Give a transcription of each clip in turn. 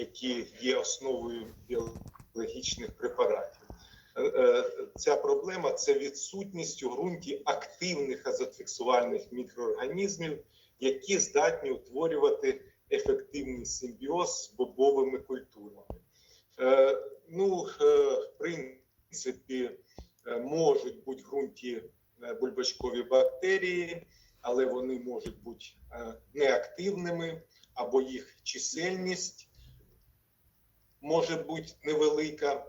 які є основою біологічних препаратів. Е, е, Ця проблема це відсутність у ґрунті активних азотфіксувальних мікроорганізмів, які здатні утворювати ефективний симбіоз з бобовими культурами. Е, Ну, в принципі, можуть бути в ґрунті бульбачкові бактерії, але вони можуть бути неактивними, або їх чисельність може бути невелика,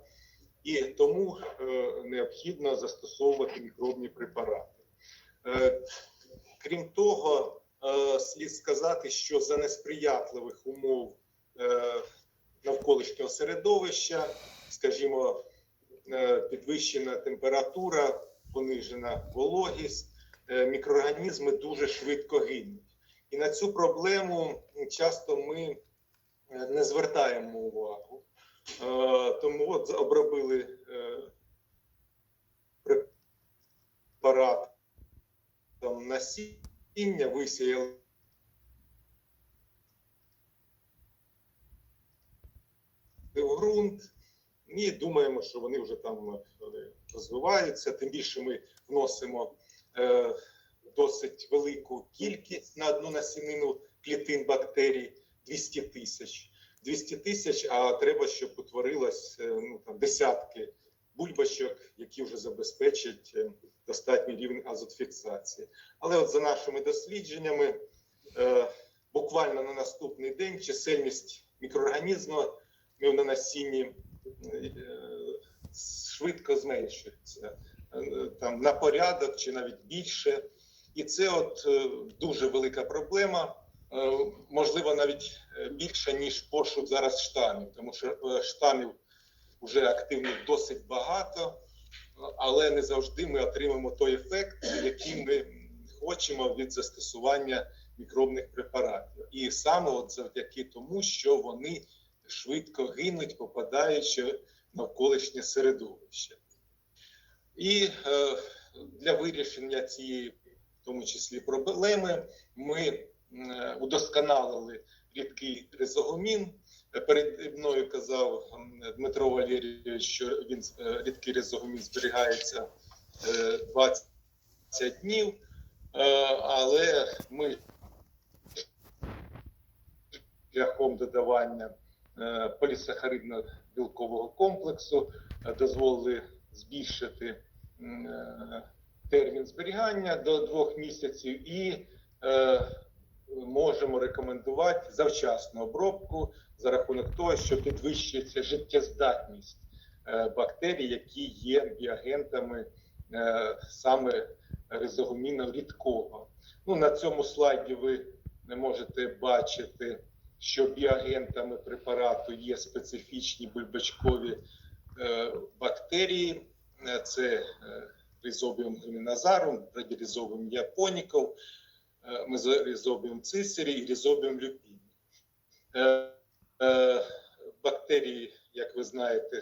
і тому е, необхідно застосовувати мікробні препарати. Е, Крім того, е, слід сказати, що за несприятливих умов навколишнього середовища, скажімо, підвищена температура, понижена вологість, мікроорганізми дуже швидко гинуть. І на цю проблему часто ми не звертаємо увагу. Тому от обробили е, препаратом насіння, висіяли в ґрунт і думаємо, що вони вже там е, розвиваються. Тим більше ми вносимо е, досить велику кількість на одну насінину клітин бактерій 200 тисяч. 200 тисяч, а треба, щоб утворилось е, ну, там, десятки бульбачок, які вже забезпечать е, достатній рівень азотфіксації. Але от за нашими дослідженнями, е, буквально на наступний день чисельність мікроорганізму на насінні швидко зменшується там на порядок чи навіть більше. І це от дуже велика проблема. Е, Можливо, навіть е, більше ніж пошук зараз штамів, тому що е, штамів вже активних досить багато, але не завжди ми отримаємо той ефект, який ми хочемо від застосування мікробних препаратів. І саме от завдяки тому, що вони швидко гинуть, попадаючи в навколишнє середовище. І е, для вирішення цієї, в тому числі, проблеми, ми удосконалили рідкий ризогомін. Перед мною казав Дмитро Валерійович, що він е, рідкий ризогомін зберігається е, 20 днів, е, але ми шляхом додавання е, полісахаридно-білкового комплексу е, дозволили збільшити е, термін зберігання до двох місяців і е, можемо рекомендувати завчасну обробку за рахунок того, що підвищується життєздатність е, бактерій, які є біагентами е, саме ризогуміна рідкого. Ну, на цьому слайді ви не можете бачити, що біагентами препарату є специфічні бульбачкові е, бактерії. Це ризобіум геміназарум, радіризобіум японіков, е, мезоризобіум цисері і різобіум люпіні. Е, е, Бактерії, як ви знаєте,